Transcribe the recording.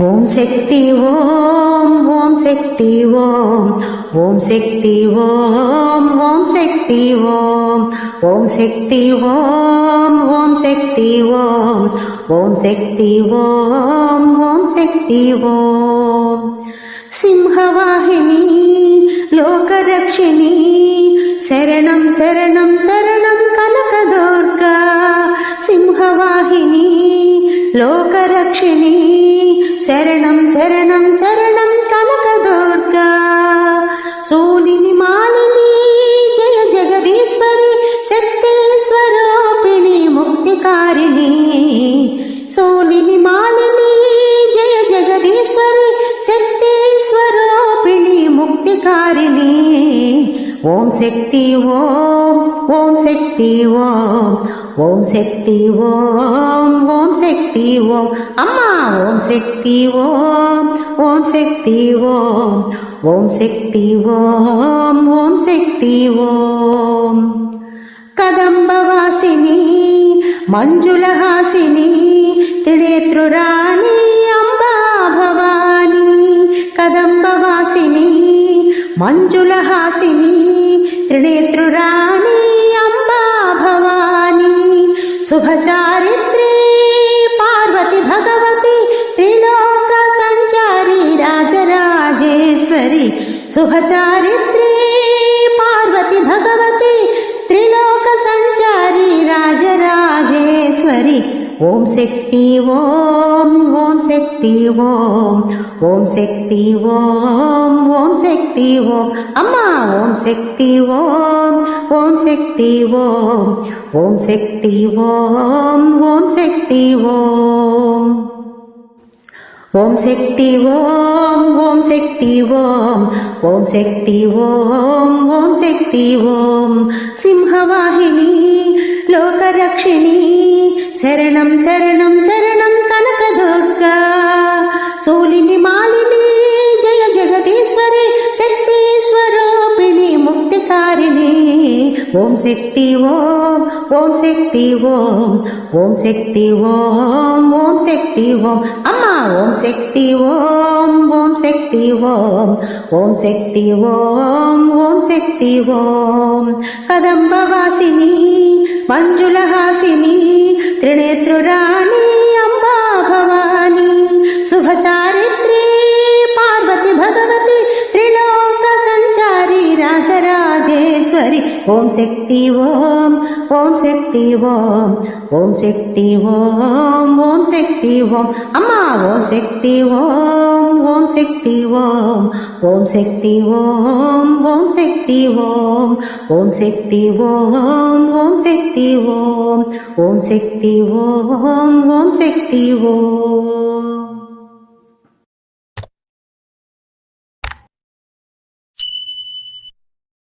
ஓம் சக்தி ஓம் ஓம் சக்தி ஓம். ஓம் சக்தி ஓம் ஓம் சக்தி ஓம். ஓம் சக்தி ஓம் ஓம் சக்தி ஓம். ஓம் சக்தி ஓம் ஓம் சக்தி ஓம். சிம்ஹவாகினி லோகரக்ஷிணி சரணம் சரணம் சரணம் கனகதோர்கா. சிம்ஹவாகினி லோக శరణం శరణం కనక దుర్గా సోలిని మాలిని జయ జగదీశ్వరి శక్తి ముక్తికారిణి సోలిని మాలిని జయ జగదీశ్వరి శక్తి ముక్తికారిణి ఓం శక్తి ఓం ఓం శక్తి ఓం ஓம் சக்தி ஓம் ஓம் சக்தி ஓம். அம்மா ஓம் சக்தி ஓம் ஓம் சக்தி ஓம். ஓம் சக்தி ஓம் ஓம் சக்தி ஓம். கதம்பவாசினி மஞ்சுளஹாசினி திடேத்ருராணி அம்பா பவானி. கதம்பவாசினி மஞ்சுளஹாசினி திடேத்ருராணி शुभचारित्री पार्वती भगवती त्रिलोकसञ्चारी राजराजेश्वरी। शुभचारित्री पार्वती भगवती त्रिलोकसञ्चारी राजराजेश्वरी। ஓம் சக்தி ஓம் ஓம் சக்தி ஓம் ஓம் சக்தி ஓம் ஓம் சக்தி ஓம் அம்மா ஓம் சக்தி ஓம் ஓம் சக்தி ஓம் ஓம் சக்தி ஓம் ஓம் சக்தி ஓம் ஓம் சக்தி ஓம் ஓம் சக்தி ஓம் ஓம் சக்தி ஓம் ஓம் சக்தி ஓம் சிம்ஹவாகினி லோகரக்ஷிணி శరణం శరణం శరణం కనకదుర్గా. సూలిని మాలిని జయ జగదీశ్వరి శక్తి స్వరూపిణి ముక్తికారిణి. ఓం శక్తి ఓం ఓం శక్తి ఓం ఓం శక్తి ఓం ఓం శక్తి ఓం. అమ్మా ఓం శక్తి ఓం ఓం శక్తి ఓం ఓం శక్తి ఓం ఓం శక్తి ఓం. కదంబవాసిని మంజులహాసిని ത്രിനേത്രുരാണ ஓம் சக்தி ஓம் ஓம் சக்தி ஓம் ஓம் சக்தி ஓம் ஓம் சக்தி ஓம் அம்மா ஓம் சக்தி ஓம் ஓம் சக்தி ஓம் ஓம் சக்தி ஓம் ஓம் சக்தி ஓம் ஓம் சக்தி ஓம் ஓம் சக்தி ஓம் ஓம் சக்தி ஓம் ஓம் சக்தி ஓம்